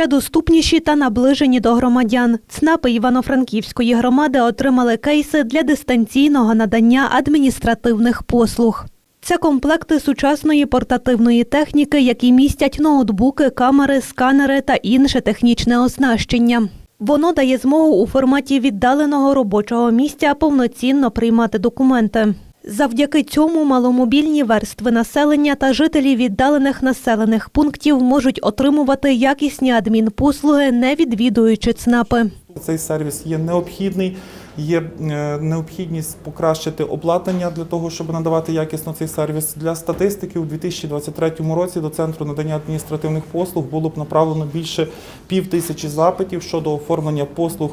ще доступніші та наближені до громадян. ЦНАПи Івано-Франківської громади отримали кейси для дистанційного надання адміністративних послуг. Це комплекти сучасної портативної техніки, які містять ноутбуки, камери, сканери та інше технічне оснащення. Воно дає змогу у форматі віддаленого робочого місця повноцінно приймати документи. Завдяки цьому маломобільні верстви населення та жителі віддалених населених пунктів можуть отримувати якісні адмінпослуги, не відвідуючи ЦНАПи. Цей сервіс є необхідний. Є е, необхідність покращити обладнання для того, щоб надавати якісно цей сервіс. Для статистики у 2023 році до центру надання адміністративних послуг було б направлено більше пів тисячі запитів щодо оформлення послуг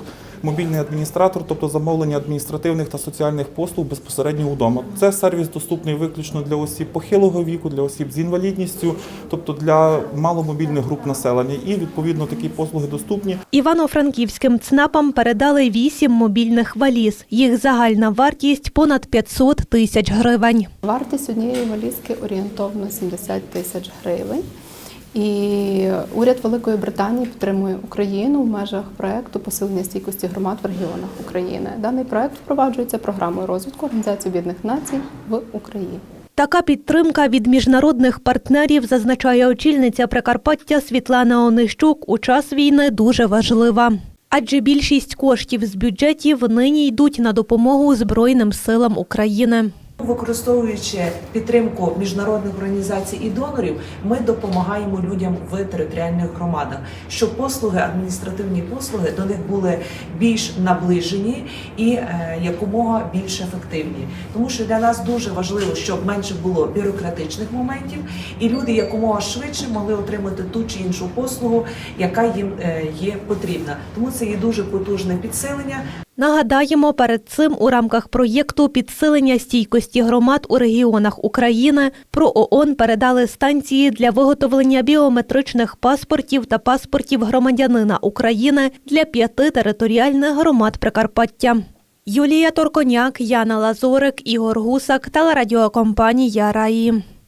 мобільний адміністратор, тобто замовлення адміністративних та соціальних послуг безпосередньо вдома. Це сервіс доступний виключно для осіб похилого віку, для осіб з інвалідністю, тобто для маломобільних груп населення. І відповідно такі послуги доступні. Івано-Франківським ЦНАПам передали вісім мобільних валіз. Їх загальна вартість понад 500 тисяч гривень. Вартість однієї валізки орієнтовно 70 тисяч гривень. І уряд Великої Британії підтримує Україну в межах проекту посилення стійкості громад в регіонах України. Даний проект впроваджується програмою розвитку Організації Об'єднаних Націй в Україні. Така підтримка від міжнародних партнерів, зазначає очільниця Прикарпаття Світлана Онищук, у час війни дуже важлива. Адже більшість коштів з бюджетів нині йдуть на допомогу Збройним силам України. Використовуючи підтримку міжнародних організацій і донорів, ми допомагаємо людям в територіальних громадах, щоб послуги, адміністративні послуги до них були більш наближені і е, якомога більш ефективні. Тому що для нас дуже важливо, щоб менше було бюрократичних моментів, і люди якомога швидше могли отримати ту чи іншу послугу, яка їм е, є потрібна. Тому це є дуже потужне підсилення. Нагадаємо, перед цим у рамках проєкту підсилення стійкості громад у регіонах України про ООН передали станції для виготовлення біометричних паспортів та паспортів громадянина України для п'яти територіальних громад Прикарпаття. Юлія Торконяк, Яна Лазорик, Ігор Гусак, телерадіокомпанія Раї.